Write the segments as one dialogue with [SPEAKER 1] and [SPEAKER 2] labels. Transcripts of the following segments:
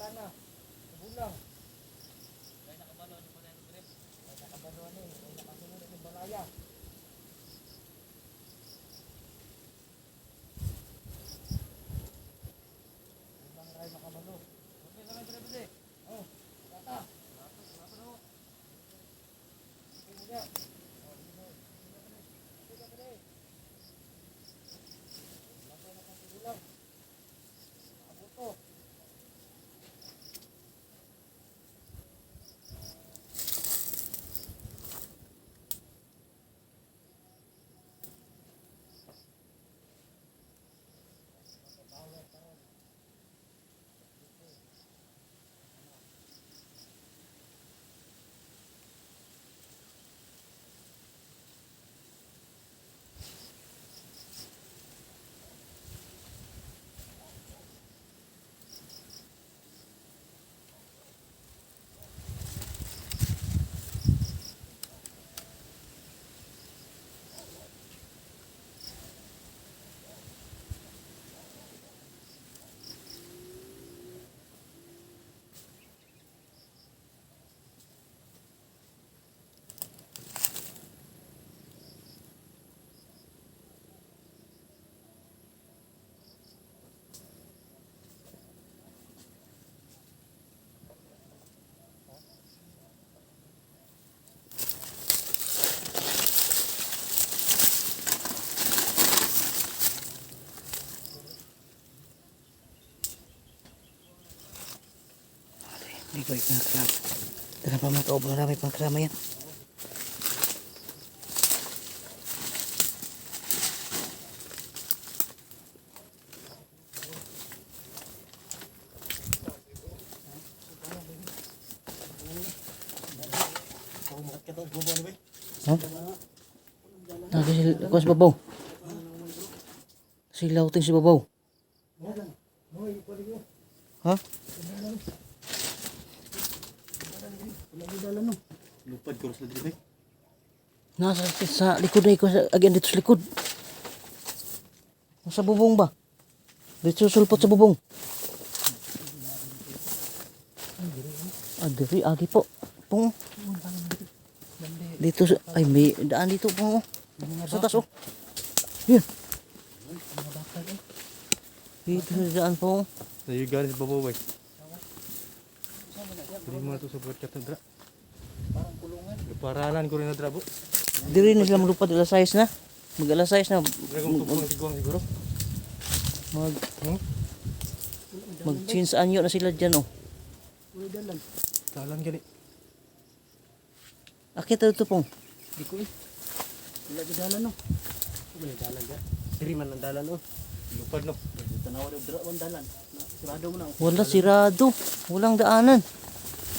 [SPEAKER 1] Tanan lana. Bulang. Kaya nakabalo ano pa na yung grip? Kaya nakabalo ano eh. Kaya nakasunod yung balaya.
[SPEAKER 2] Hindi ko ipinakrama. Dala pa mga kaubo na may pangkrama yan. Ha? Sila, ako sa babaw. Silaw ting si babaw. Ha?
[SPEAKER 3] Lupad ko sa dito.
[SPEAKER 2] Nasa sa likod na ikaw, again dito sa likod. Sa bubong ba? Dito sulpot sa bubong. Ah, diri, agi po. Pong. Dito sa, ay may daan dito po. Sa taas oh. Yan. Dito sa daan po.
[SPEAKER 3] Nayugan sa babaw bay. Hindi mo na ito sa Paralan ko rin na drabo.
[SPEAKER 2] Diri na sila malupad alas 6 na. Mag alas 6 na.
[SPEAKER 3] Tupong siguang siguro.
[SPEAKER 2] Mag,
[SPEAKER 3] Hmm?
[SPEAKER 2] mag change anyo na sila dyan oh.
[SPEAKER 3] Talan gali.
[SPEAKER 2] Akit ito pong.
[SPEAKER 1] Di ko eh. Wala di dalan no. Wala dalan da. Diri man ang dalan oh.
[SPEAKER 3] Lupad no.
[SPEAKER 1] Tanawa daw ang dalan. Na Sarado mo na.
[SPEAKER 2] Wala sirado. Walang daanan.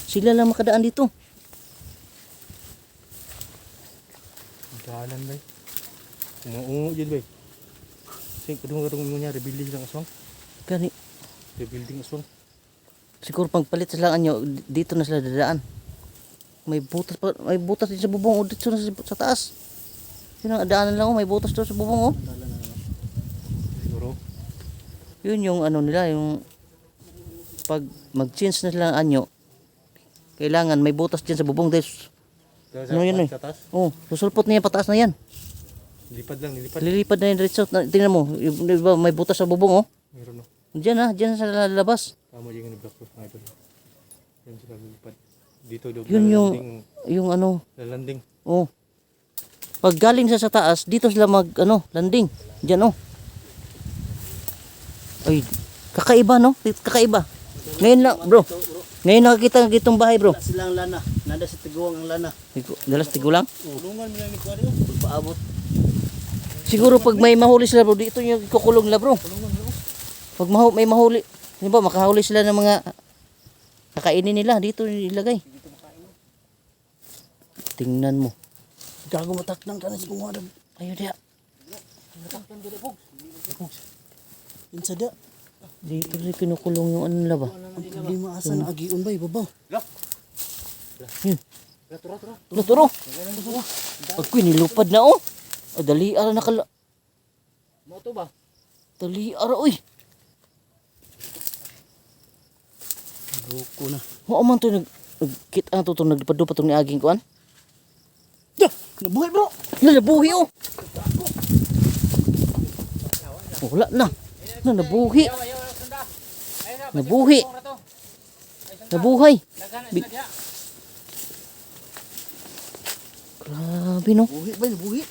[SPEAKER 2] Sila lang makadaan dito.
[SPEAKER 3] Talan bay. Umuungo dyan bay. Sing kadung kadung mo niya rebuilding lang aswang.
[SPEAKER 2] Gani.
[SPEAKER 3] Rebuilding aswang.
[SPEAKER 2] Siguro pagpalit sila anyo, dito na sila dadaan. May butas pa, may butas din sa bubong o dito na sa, sa taas. Yun ang daanan lang oh, may butas doon sa bubong oh.
[SPEAKER 1] Dalan.
[SPEAKER 3] Siguro.
[SPEAKER 2] Yun yung ano nila, yung pag mag-change na sila anyo, kailangan may butas dyan sa bubong Dahil Ano yun eh?
[SPEAKER 3] Taas.
[SPEAKER 2] oh, susulpot niya pataas na yan.
[SPEAKER 3] Lipad lang, nilipad.
[SPEAKER 2] Lilipad na yung diretso. Na- Tingnan mo, yung, di ba, may butas sa bubong oh.
[SPEAKER 3] Meron no.
[SPEAKER 2] Diyan ah, diyan sa labas.
[SPEAKER 3] Tama yung ni block ko mga idol. Yan sila lipad. Dito daw.
[SPEAKER 2] Yun yung-. Yung ano,
[SPEAKER 3] Lalanding.
[SPEAKER 2] Oh. Pag galing sa sa taas, dito sila mag ano, landing. Diyan oh. Ay, kakaiba no? Kakaiba. Ngayon lang, bro. Ngayon nakakita ng gitong bahay, bro.
[SPEAKER 1] Wala silang lana. Nada sa tiguang ang lana.
[SPEAKER 2] Tigo- Dalas tigulang.
[SPEAKER 1] Tulungan mo lang ni Kuya. Pagpaabot.
[SPEAKER 2] Siguro pag may mahuli sila, bro, dito yung kukulong nila, bro. Pag mahu may mahuli, di ba, makahuli sila ng mga kakainin nila, dito ilagay. Tingnan mo.
[SPEAKER 1] Gago matak nang kanas kung wala.
[SPEAKER 2] Ayo dia.
[SPEAKER 1] Insa da.
[SPEAKER 2] Dito rin kinukulong yung ano nila ba?
[SPEAKER 1] Hindi maasa na agiun ba ibabaw.
[SPEAKER 2] Yun. Turo, turo. Pag nilupad na oh. O, dali ara nakala.
[SPEAKER 1] Mo to ba?
[SPEAKER 2] Dali ara, uy.
[SPEAKER 4] Ruko na.
[SPEAKER 2] Oo man to nag nagkit ang to to nagpado pa to ni aging kuan.
[SPEAKER 4] Dah, nabuhay bro.
[SPEAKER 2] Nalabuhi oh. Wala na. Na nabuhi. Nabuhi. Nabuhay. Bi- Grabe no.
[SPEAKER 4] Buhi ba, nabuhi.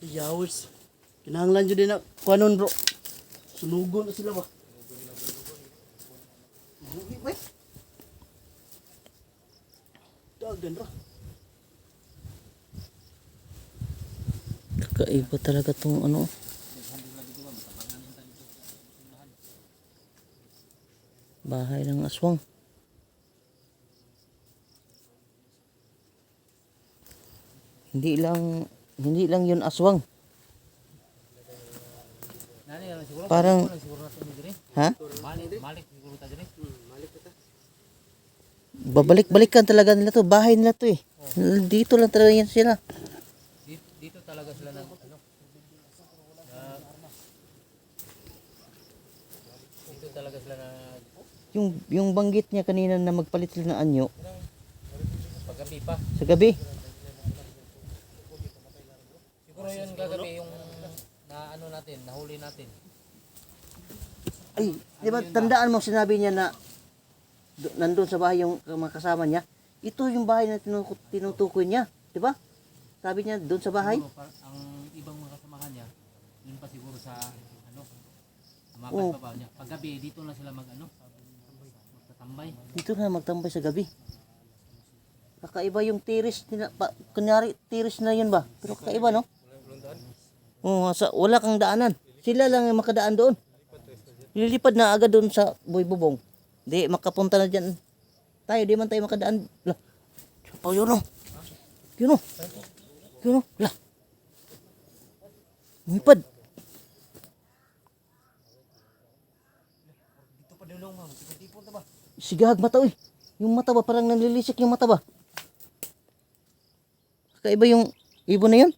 [SPEAKER 4] Yawis. Kinahanglan jud na kuanon bro. Sunugon na sila ba? Buhi ba? Dagan ra.
[SPEAKER 2] Kakaiba talaga tong ano. Bahay ng aswang. Hindi lang hindi lang yun aswang.
[SPEAKER 1] Siguro.
[SPEAKER 2] Parang
[SPEAKER 1] ni dire.
[SPEAKER 2] ha?
[SPEAKER 1] Ta dire.
[SPEAKER 2] Babalik-balikan talaga nila to. Bahay nila to eh. Dito lang talaga yan sila.
[SPEAKER 1] Dito, dito talaga sila nag ano. nag- dito talaga sila nag
[SPEAKER 2] Yung yung banggit niya kanina na magpalit sila ng anyo
[SPEAKER 1] paggabi pa.
[SPEAKER 2] sa gabi.
[SPEAKER 1] Siguro yun gagabi yung na ano natin, nahuli natin.
[SPEAKER 2] Ay, di ba tandaan mo sinabi niya na do- nandun sa bahay yung mga kasama niya. Ito yung bahay na tinu- tinutukoy niya, di ba? Sabi niya doon sa bahay.
[SPEAKER 1] Siguro, ang ibang mga kasamahan niya, yun pa siguro sa ano, umapat
[SPEAKER 2] Oo.
[SPEAKER 1] pa ba niya. Paggabi, dito na sila mag ano, magtatambay.
[SPEAKER 2] Dito na magtambay sa gabi. Kakaiba yung tiris nila. Pa, kunyari, tiris na yun ba? Pero kakaiba, no? Oo, sa, wala kang daanan. Sila lang yung makadaan doon. Lilipad na agad doon sa Boy Bubong. Di, makapunta na dyan. Tayo, di man tayo makadaan. Lah, oh, yun o. Yun o. Yun o. Lah. Lumipad.
[SPEAKER 1] Dito pa dulong mo, tipo-tipo ta ba?
[SPEAKER 2] Sigahag mata uy. Yung mata ba parang nanlilisik yung mata ba? Kakaiba yung ibon na yun.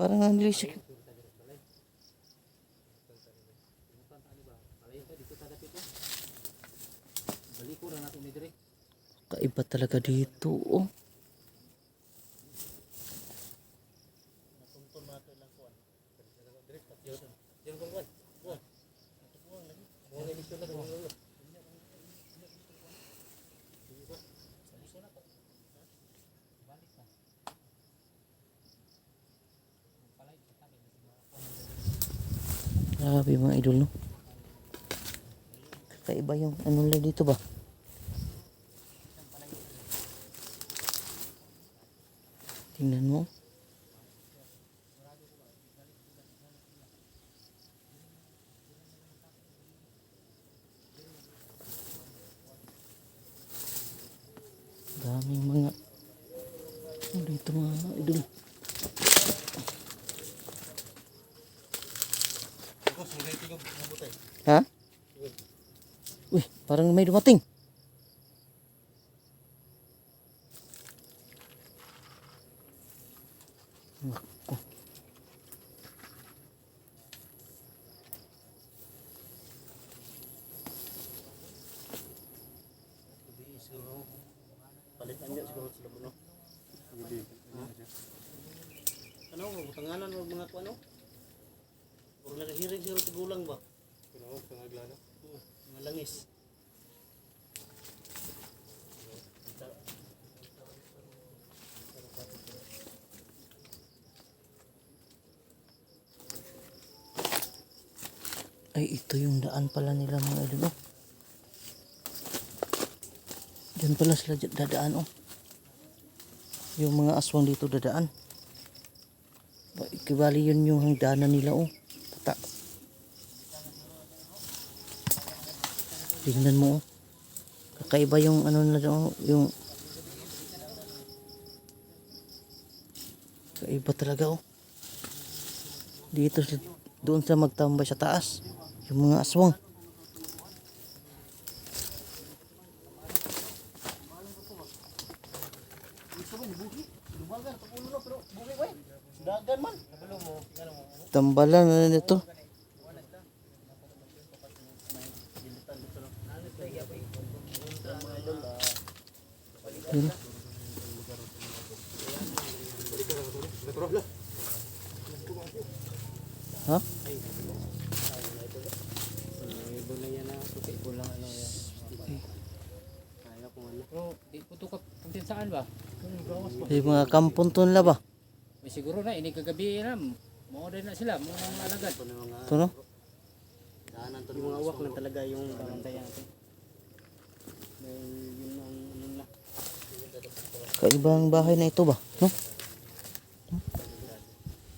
[SPEAKER 2] Parang nanlilisik. Kakaiba talaga dito oh. Grabe mga idol no. Kakaiba yung ano nila dito ba? Tingnan mo. Daming mga ano dito mga idol. Ha? Uy, parang may dumating.
[SPEAKER 4] Palitan niya siguro sila puno. Ano, tanganan mo mga kuano? Puro nakahirig siguro tigulang ba?
[SPEAKER 3] Kuno sa naglana.
[SPEAKER 4] Oo, mga langis.
[SPEAKER 2] Ito yung daan pala nila mga idol. Oh. Diyan pala sila dadaan oh. Yung mga aswang dito dadaan. Ba, Ikibali yun yung hangdanan nila oh. Tata. Tingnan mo oh. Kakaiba yung ano na oh, yung Kakaiba talaga oh. Dito sila- doon sa magtambay sa taas. Yung mga aswang. Tambalan na nito. Yun.
[SPEAKER 1] Pero di po ito saan ba?
[SPEAKER 2] Yung mga kampon to nila ba?
[SPEAKER 1] May siguro na, ini kagabi na. Mo-order na sila, mo mga alagad.
[SPEAKER 4] Ito mga
[SPEAKER 2] no?
[SPEAKER 4] daanan to. Mga awak na talaga yung karantayan natin. Dahil yun ang ano na.
[SPEAKER 2] Kaibang bahay na ito ba? No?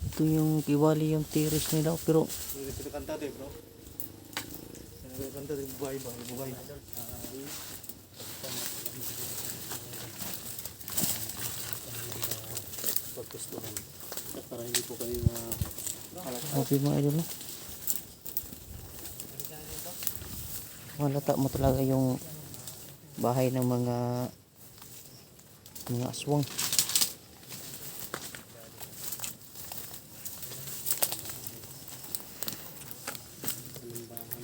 [SPEAKER 2] Ito yung kiwali yung tiris nila pero
[SPEAKER 3] Ito kanta din bro. Ito kanta din buhay ba? Buhay.
[SPEAKER 4] Pagkustuhan. At para hindi po kayo ma...
[SPEAKER 2] okay mga idol no? Malata mo talaga yung bahay ng mga mga aswang.
[SPEAKER 4] Anong bahay.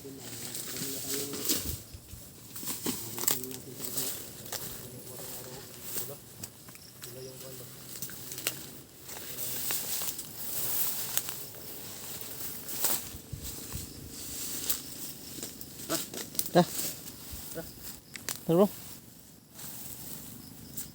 [SPEAKER 4] Yun na, marami na kami- Nakikita natin sa gabi.
[SPEAKER 2] Tara bro.